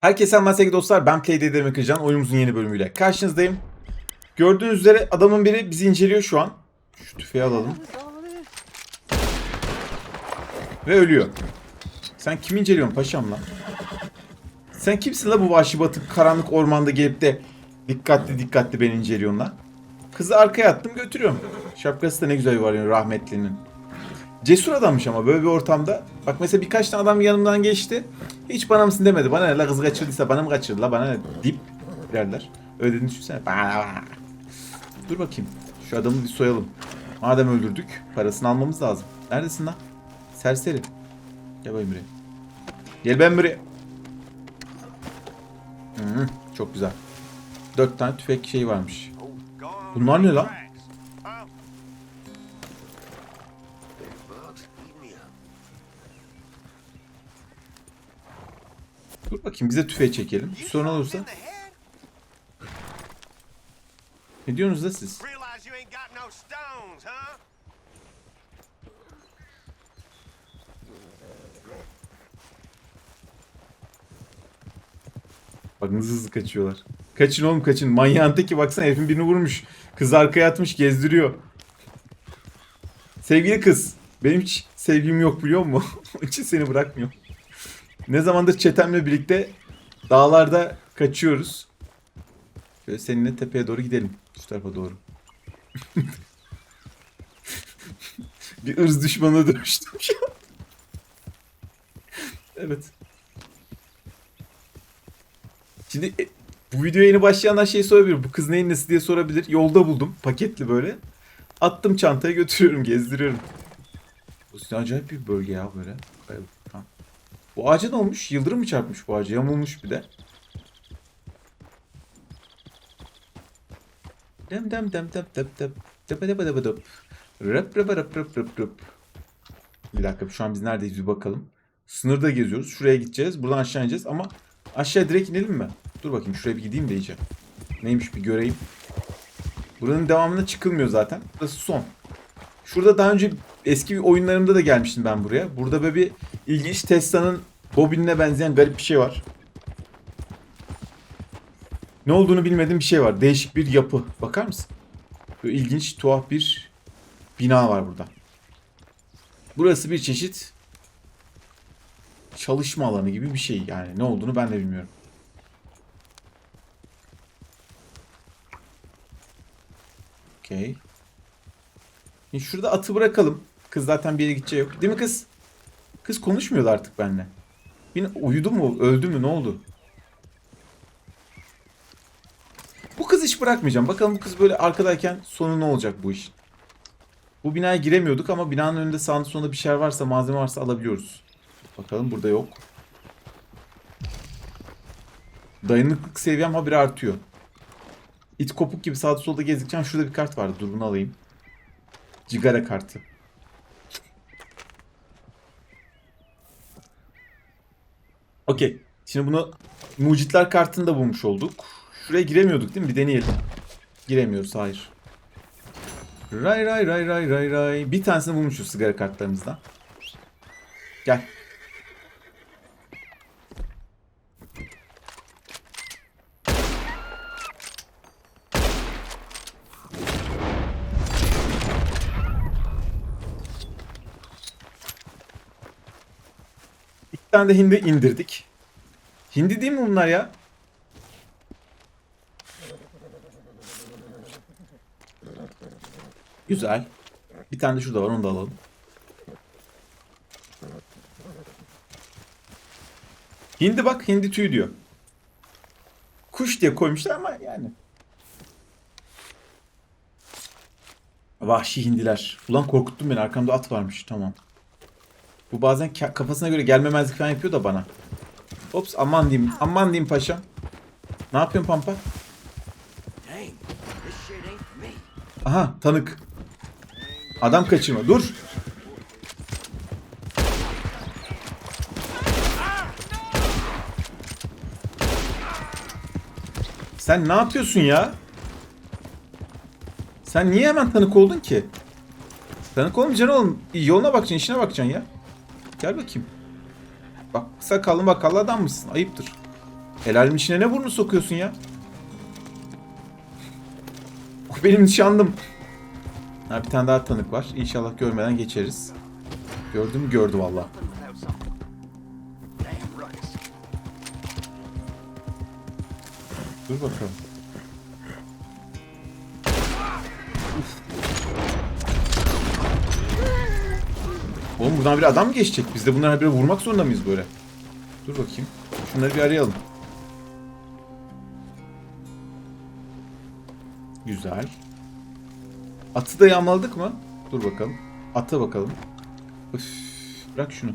Herkese selamlar sevgili dostlar. Ben Playday Demek Can. Oyunumuzun yeni bölümüyle karşınızdayım. Gördüğünüz üzere adamın biri bizi inceliyor şu an. Şu tüfeği alalım. Ve ölüyor. Sen kimi inceliyorsun paşam lan? Sen kimsin la bu vahşi batık karanlık ormanda gelip de dikkatli dikkatli beni inceliyorsun lan? Kızı arkaya attım götürüyorum. Şapkası da ne güzel var yani rahmetlinin. Cesur adammış ama böyle bir ortamda. Bak mesela birkaç tane adam yanımdan geçti. Hiç bana mısın demedi. Bana ne la kız kaçırdıysa bana mı kaçırdı la bana ne dip derler. Öyle dediğini düşünsene. Dur bakayım. Şu adamı bir soyalım. Madem öldürdük parasını almamız lazım. Neredesin lan? Serseri. Gel bakayım buraya. Gel ben buraya. Hı, çok güzel. Dört tane tüfek şey varmış. Bunlar ne lan? Bakayım bize tüfeği çekelim. Bir sorun olursa. Ne diyorsunuz da siz? Realize you ain't got no stones, huh? Bak hızlı hızlı kaçıyorlar. Kaçın oğlum kaçın. Manyağın teki baksana herifin birini vurmuş. Kız arkaya atmış gezdiriyor. Sevgili kız. Benim hiç sevgim yok biliyor musun? Onun için seni bırakmıyor. Ne zamandır çetemle birlikte dağlarda kaçıyoruz. Şöyle seninle tepeye doğru gidelim. Şu tarafa doğru. Bir ırz düşmanına dönüştüm şu an. evet. Şimdi e, bu videoya yeni başlayanlar şey sorabilir. Bu kız neyin nesi diye sorabilir. Yolda buldum. Paketli böyle. Attım çantaya götürüyorum. Gezdiriyorum. Bu ne acayip bir bölge ya böyle. Kayalık. Bu ağaca ne olmuş? Yıldırım mı çarpmış bu ağaca? Yamulmuş bir de. Dem dem dem dem dem dem. Depe depe depe dep. Rap rap rap rap rap rap. Bir dakika şu an biz neredeyiz bir bakalım. Sınırda geziyoruz. Şuraya gideceğiz. Buradan aşağı ineceğiz ama aşağı direkt inelim mi? Dur bakayım şuraya bir gideyim de iyice. Neymiş bir göreyim. Buranın devamına çıkılmıyor zaten. Burası son. Şurada daha önce eski bir oyunlarımda da gelmiştim ben buraya. Burada böyle bir ilginç Tesla'nın bobinine benzeyen garip bir şey var. Ne olduğunu bilmediğim bir şey var. Değişik bir yapı. Bakar mısın? Böyle ilginç, tuhaf bir bina var burada. Burası bir çeşit çalışma alanı gibi bir şey yani. Ne olduğunu ben de bilmiyorum. Okey. Şurada atı bırakalım. Kız zaten bir yere gideceği yok. Değil mi kız? Kız konuşmuyordu artık benimle. Yine uyudu mu? Öldü mü? Ne oldu? Bu kız hiç bırakmayacağım. Bakalım bu kız böyle arkadayken sonu ne olacak bu işin. Bu binaya giremiyorduk ama binanın önünde sağında sonunda bir şeyler varsa, malzeme varsa alabiliyoruz. Bakalım burada yok. Dayanıklık seviyem habire artıyor. İt kopuk gibi sağda solda gezdikçe şurada bir kart vardı. Dur bunu alayım. Cigara kartı. Okey. Şimdi bunu mucitler kartını da bulmuş olduk. Şuraya giremiyorduk değil mi? Bir deneyelim. Giremiyoruz. Hayır. Ray ray ray ray ray ray. Bir tanesini bulmuşuz sigara kartlarımızdan. Gel. Tane de hindi indirdik. Hindi değil mi bunlar ya? Güzel. Bir tane de şurada var onu da alalım. Hindi bak hindi tüyü diyor. Kuş diye koymuşlar ama yani. Vahşi hindiler. Ulan korkuttun beni arkamda at varmış tamam. Bu bazen ka- kafasına göre gelmemezlik falan yapıyor da bana. Ops aman diyeyim aman diyeyim paşa. Ne yapıyorsun pampa? Aha tanık. Adam kaçırma dur. Sen ne yapıyorsun ya? Sen niye hemen tanık oldun ki? Tanık olmayacaksın oğlum. Yoluna bakacaksın, işine bakacaksın ya. Gel bakayım. Bak sakallı makallı adam mısın? Ayıptır. El alemin içine ne burnu sokuyorsun ya? O benim nişanlım. Ha, bir tane daha tanık var. İnşallah görmeden geçeriz. Gördü mü? Gördü valla. Dur bakalım. Buradan bir adam geçecek? Biz de bunları her biri vurmak zorunda mıyız böyle? Dur bakayım. Şunları bir arayalım. Güzel. Atı da yağmaladık mı? Dur bakalım. Ata bakalım. Üf, bırak şunu.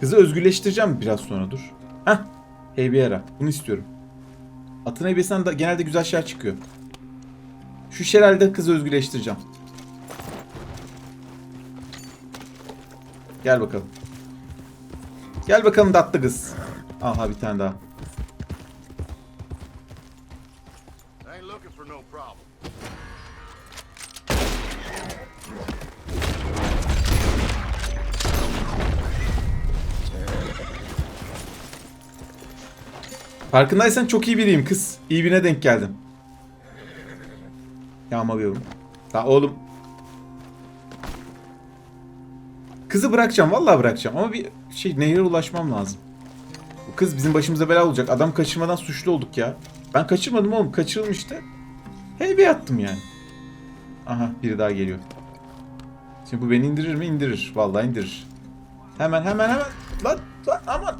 Kızı özgürleştireceğim biraz sonra dur. Heh. Heybiyera. Bunu istiyorum. Atın heybesinden de genelde güzel şeyler çıkıyor. Şu şelalde kızı özgürleştireceğim. Gel bakalım. Gel bakalım tatlı kız. Aha bir tane daha. Farkındaysan çok iyi biriyim kız. İyi birine denk geldim. Yağmalıyorum. Ya oğlum. Kızı bırakacağım. Vallahi bırakacağım. Ama bir şey nehre ulaşmam lazım. Bu kız bizim başımıza bela olacak. Adam kaçırmadan suçlu olduk ya. Ben kaçırmadım oğlum. Kaçırılmıştı. Heybe yattım yani. Aha biri daha geliyor. Şimdi bu beni indirir mi? İndirir. Vallahi indirir. Hemen hemen hemen. Lan lan aman.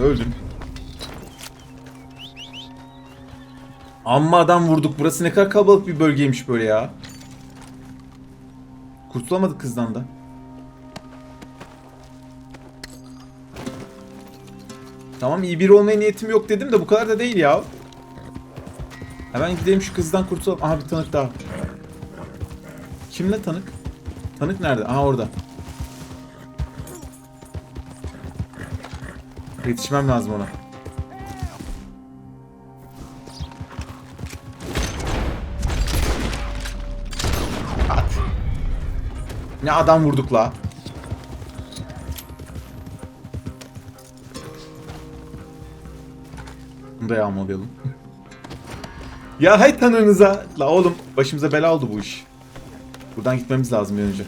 Öldüm. Amma adam vurduk. Burası ne kadar kalabalık bir bölgeymiş böyle ya. Kurtulamadık kızdan da. Tamam iyi biri olmaya niyetim yok dedim de bu kadar da değil ya. Hemen gidelim şu kızdan kurtulalım. Aha bir tanık daha. Kimle tanık? Tanık nerede? Aha orada. Yetişmem lazım ona. Ne adam vurduk la. Bunu da yağmalayalım. ya hay tanrınıza. La oğlum başımıza bela oldu bu iş. Buradan gitmemiz lazım bir önce.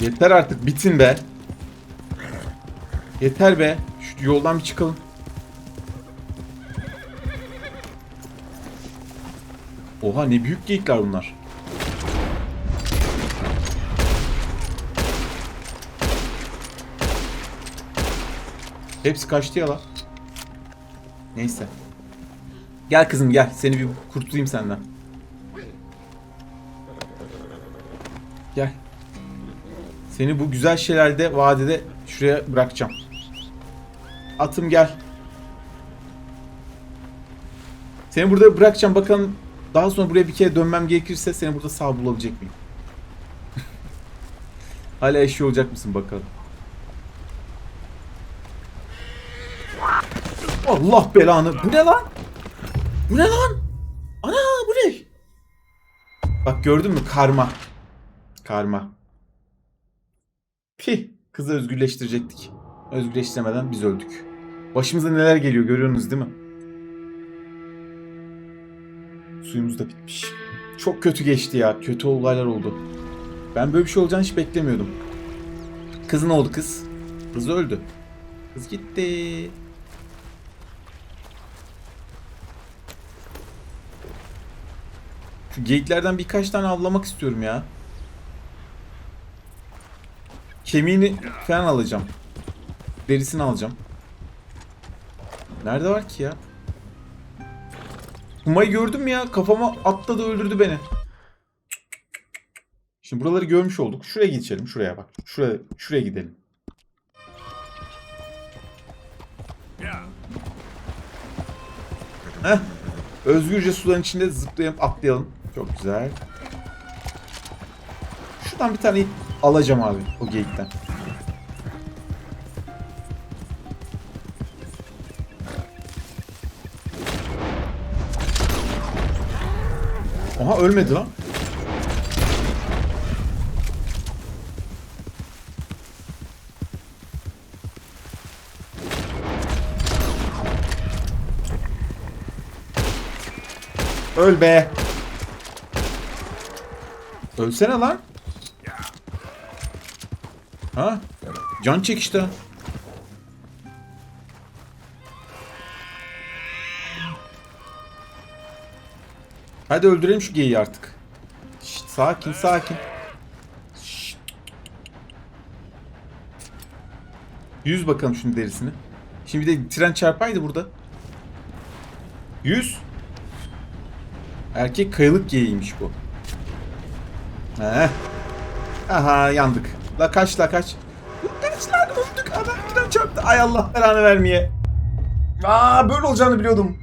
Yeter artık bitin be. Yeter be. Şu yoldan bir çıkalım. Oha ne büyük geyikler bunlar. Hepsi kaçtı ya la. Neyse. Gel kızım gel. Seni bir kurtulayım senden. Gel. Seni bu güzel şeylerde vadede şuraya bırakacağım. Atım gel. Seni burada bırakacağım bakalım daha sonra buraya bir kere dönmem gerekirse seni burada sağ bulabilecek miyim? Hala eşi olacak mısın bakalım. Allah belanı. Bu ne lan? Bu ne lan? Ana bu ne? Bak gördün mü? Karma. Karma. Pih. Kızı özgürleştirecektik. Özgürleştiremeden biz öldük. Başımıza neler geliyor görüyorsunuz değil mi? Suyumuz da bitmiş. Çok kötü geçti ya. Kötü olaylar oldu. Ben böyle bir şey olacağını hiç beklemiyordum. Kız ne oldu kız? Kız öldü. Kız gitti. Şu geyiklerden birkaç tane avlamak istiyorum ya. Kemiğini falan alacağım. Derisini alacağım. Nerede var ki ya? Kumayı gördüm ya. Kafama atladı öldürdü beni. Şimdi buraları görmüş olduk. Şuraya geçelim. Şuraya bak. Şuraya, şuraya gidelim. Heh. Özgürce suların içinde zıplayalım, atlayalım. Çok güzel. Şuradan bir tane alacağım abi o geyikten. Aha ölmedi lan. Öl be. Ölsene lan. Ha? Can çek işte. Hadi öldürelim şu geyiği artık. Şşt, sakin sakin. Şşt. Yüz bakalım şunun derisini. Şimdi de tren çarpaydı burada. Yüz. Erkek kayalık geyiğiymiş bu. Heh. Aha yandık. La kaç la kaç. Kaç lan öldük. Adam tren çarptı. Ay Allah belanı vermeye. Aa böyle olacağını biliyordum.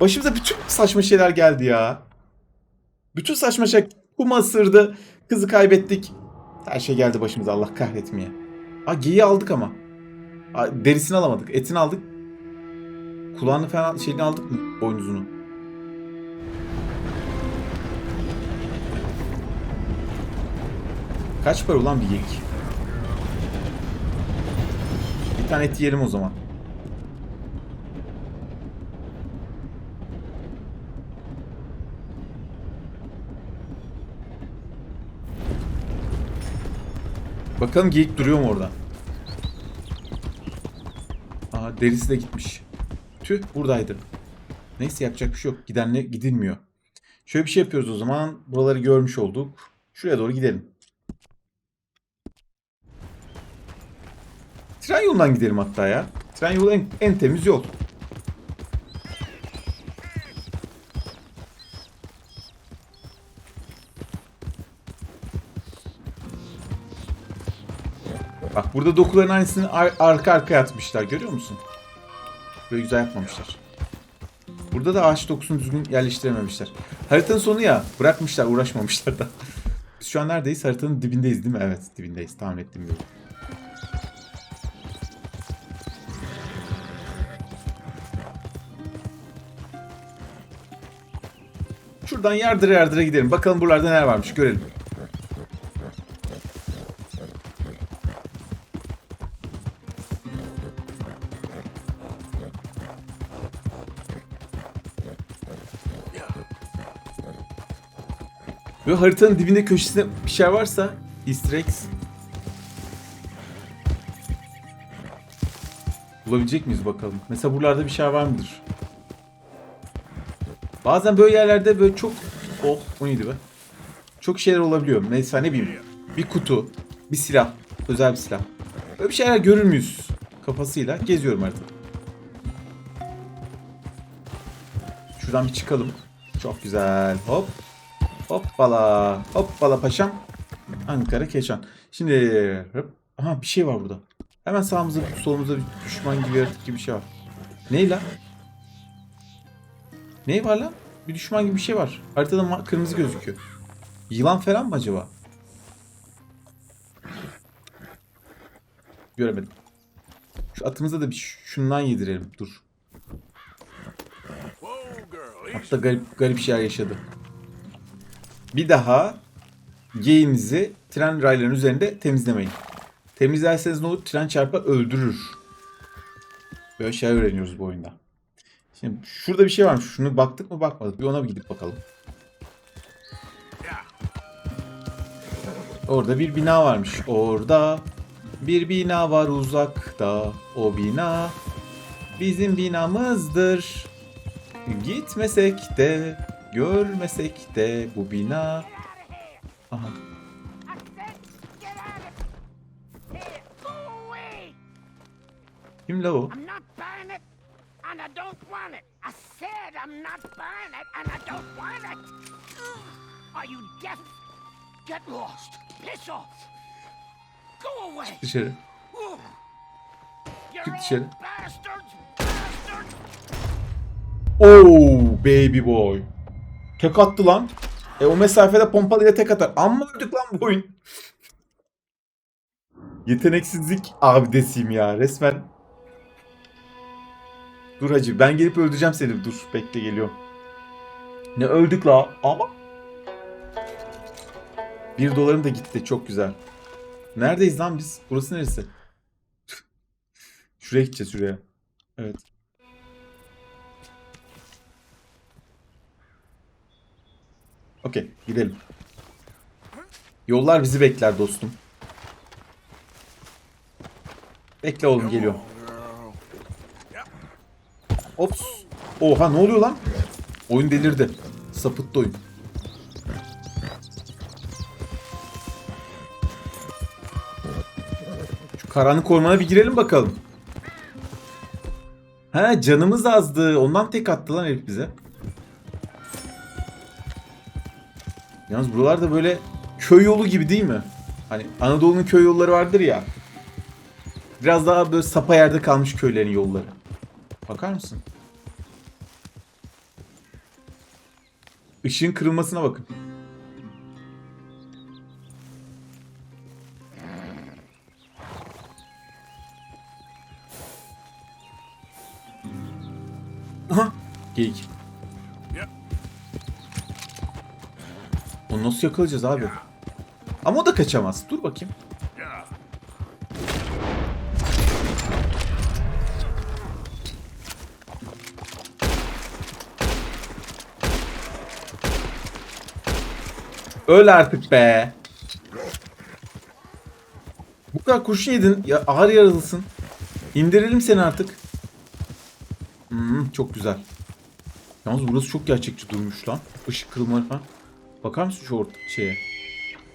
Başımıza bütün saçma şeyler geldi ya. Bütün saçma şey. Kuma ısırdı. Kızı kaybettik. Her şey geldi başımıza Allah kahretmeye. Aa geyiği aldık ama. Aa, derisini alamadık. Etini aldık. Kulağını falan şeyini aldık mı? Boynuzunu. Kaç para ulan bir geyik? Bir tane et yiyelim o zaman. Bakalım geyik duruyor mu orada? Aa derisi de gitmiş. Tüh buradaydı. Neyse yapacak bir şey yok. Gidenle gidilmiyor. Şöyle bir şey yapıyoruz o zaman. Buraları görmüş olduk. Şuraya doğru gidelim. Tren yolundan gidelim hatta ya. Tren yolu en, en temiz yol. Bak burada dokuların aynısını ar- arka arkaya atmışlar. Görüyor musun? Böyle güzel yapmamışlar. Burada da ağaç dokusunu düzgün yerleştirememişler. Haritanın sonu ya. Bırakmışlar, uğraşmamışlar da. Biz şu an neredeyiz? Haritanın dibindeyiz değil mi? Evet, dibindeyiz. Tahmin ettiğim gibi. Şuradan yardıra yardıra gidelim. Bakalım buralarda neler varmış görelim. Ve haritanın dibinde köşesinde bir şey varsa Easter eggs Bulabilecek miyiz bakalım. Mesela buralarda bir şey var mıdır? Bazen böyle yerlerde böyle çok... Oh o neydi be? Çok şeyler olabiliyor. Mesela ne bileyim. Bir kutu, bir silah. Özel bir silah. Böyle bir şeyler görür müyüz? Kafasıyla geziyorum haritada. Şuradan bir çıkalım. Çok güzel. Hop. Hoppala. Hoppala paşam. Ankara Keşan. Şimdi hop. Aha bir şey var burada. Hemen sağımızda solumuzda bir düşman gibi yaratık gibi bir şey var. Ney lan? Ne var lan? Bir düşman gibi bir şey var. Haritada kırmızı gözüküyor. Yılan falan mı acaba? Göremedim. Şu atımıza da bir şundan yedirelim. Dur. Hatta garip, garip şeyler yaşadı. Bir daha geyiğinizi tren raylarının üzerinde temizlemeyin. Temizlerseniz ne olur? Tren çarpar öldürür. Böyle şeyler öğreniyoruz bu oyunda. Şimdi şurada bir şey varmış. Şunu baktık mı bakmadık. Bir ona bir gidip bakalım. Orada bir bina varmış. Orada bir bina var uzakta. O bina bizim binamızdır. Gitmesek de, görmesek de bu bina. Aha. Kim la o? Away. Dışarı. Çık dışarı. Oo baby boy. Tek attı lan. E o mesafede pompalıyla tek atar. Amma öldük lan bu oyun. Yeteneksizlik abidesiyim ya resmen. Dur hacı ben gelip öldüreceğim seni. Dur bekle geliyorum. Ne öldük la ama. Bir dolarım da gitti çok güzel. Neredeyiz lan biz? Burası neresi? Şuraya gideceğiz şuraya. Evet. Okey gidelim. Yollar bizi bekler dostum. Bekle oğlum geliyor. Ops. Oha ne oluyor lan? Oyun delirdi. Sapıttı oyun. Şu karanlık ormana bir girelim bakalım. Ha canımız azdı. Ondan tek attı lan herif bize. Yalnız buralarda böyle köy yolu gibi değil mi? Hani Anadolu'nun köy yolları vardır ya. Biraz daha böyle sapa yerde kalmış köylerin yolları. Bakar mısın? Işığın kırılmasına bakın. Aha. Geyik. Onu nasıl yakalayacağız abi? Ama o da kaçamaz. Dur bakayım. Öl artık be. Bu kadar kurşun yedin. Ya ağır yaralısın. İndirelim seni artık. Hmm, çok güzel. Yalnız burası çok gerçekçi durmuş lan. Işık kırılmaları falan. Bakar mısın şu orta şeye?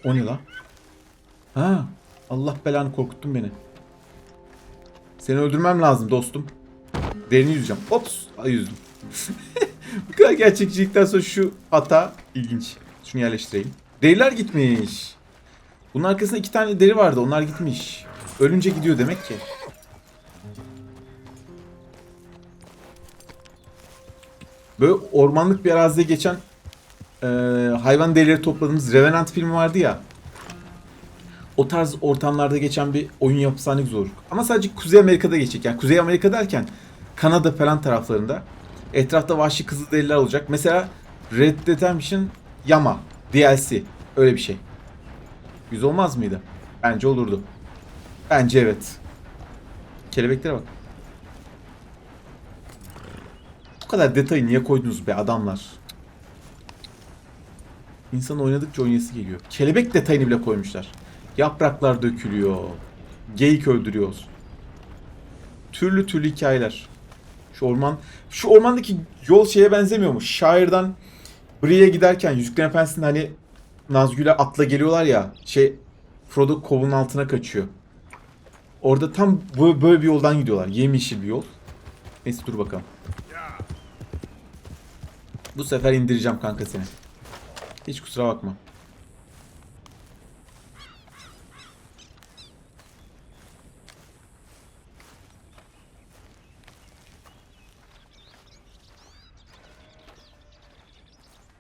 O ne lan? Ha, Allah belanı korkuttun beni. Seni öldürmem lazım dostum. Derini yüzeceğim. Ops, ay yüzdüm. Bu kadar gerçekçilikten sonra şu hata ilginç. Şunu yerleştireyim. Deriler gitmiş. Bunun arkasında iki tane deri vardı. Onlar gitmiş. Ölünce gidiyor demek ki. Böyle ormanlık bir arazide geçen e, hayvan derileri topladığımız Revenant filmi vardı ya. O tarz ortamlarda geçen bir oyun yapısı ne güzel olur. Ama sadece Kuzey Amerika'da geçecek. Yani Kuzey Amerika derken Kanada falan taraflarında. Etrafta vahşi kızılderililer olacak. Mesela Red Dead Redemption Yama DLC. Öyle bir şey. Güzel olmaz mıydı? Bence olurdu. Bence evet. Kelebeklere bak. Bu kadar detayı niye koydunuz be adamlar? İnsan oynadıkça oynayası geliyor. Kelebek detayını bile koymuşlar. Yapraklar dökülüyor. Geyik öldürüyoruz. Türlü türlü hikayeler. Şu orman, şu ormandaki yol şeye benzemiyor mu? Şairden Brienne'e giderken Yüzüklerin Efendisi'nde hani Nazgül'e atla geliyorlar ya. Şey Frodo kovun altına kaçıyor. Orada tam böyle bir yoldan gidiyorlar. Yemyeşil bir yol. Neyse dur bakalım. Bu sefer indireceğim kanka seni. Hiç kusura bakma.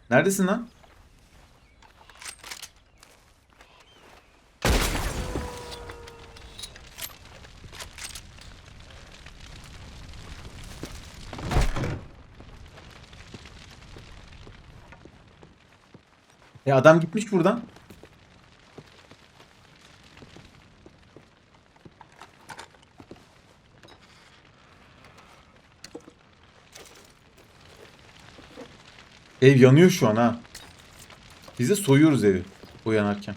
Neredesin lan? E adam gitmiş buradan. Ev yanıyor şu an ha. Biz de soyuyoruz evi o yanarken.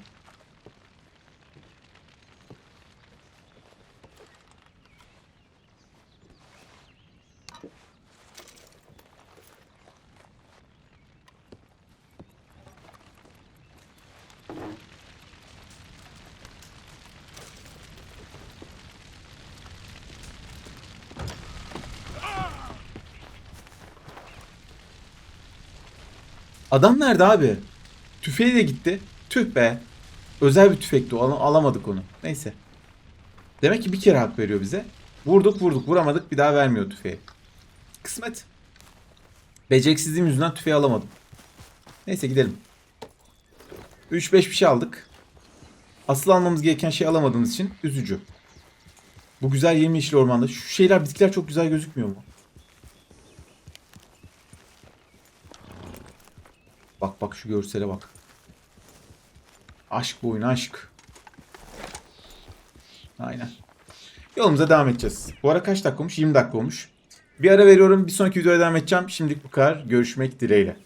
Adam nerede abi? Tüfeği de gitti. Tüh be. Özel bir tüfekti. Al- alamadık onu. Neyse. Demek ki bir kere hak veriyor bize. Vurduk vurduk vuramadık bir daha vermiyor tüfeği. Kısmet. Beceriksizliğim yüzünden tüfeği alamadım. Neyse gidelim. 3-5 bir şey aldık. Asıl almamız gereken şey alamadığımız için üzücü. Bu güzel yemyeşil ormanda. Şu şeyler bitkiler çok güzel gözükmüyor mu? Bak bak şu görsele bak. Aşk bu oyun aşk. Aynen. Yolumuza devam edeceğiz. Bu ara kaç dakika olmuş? 20 dakika olmuş. Bir ara veriyorum. Bir sonraki videoya devam edeceğim. Şimdilik bu kadar. Görüşmek dileğiyle.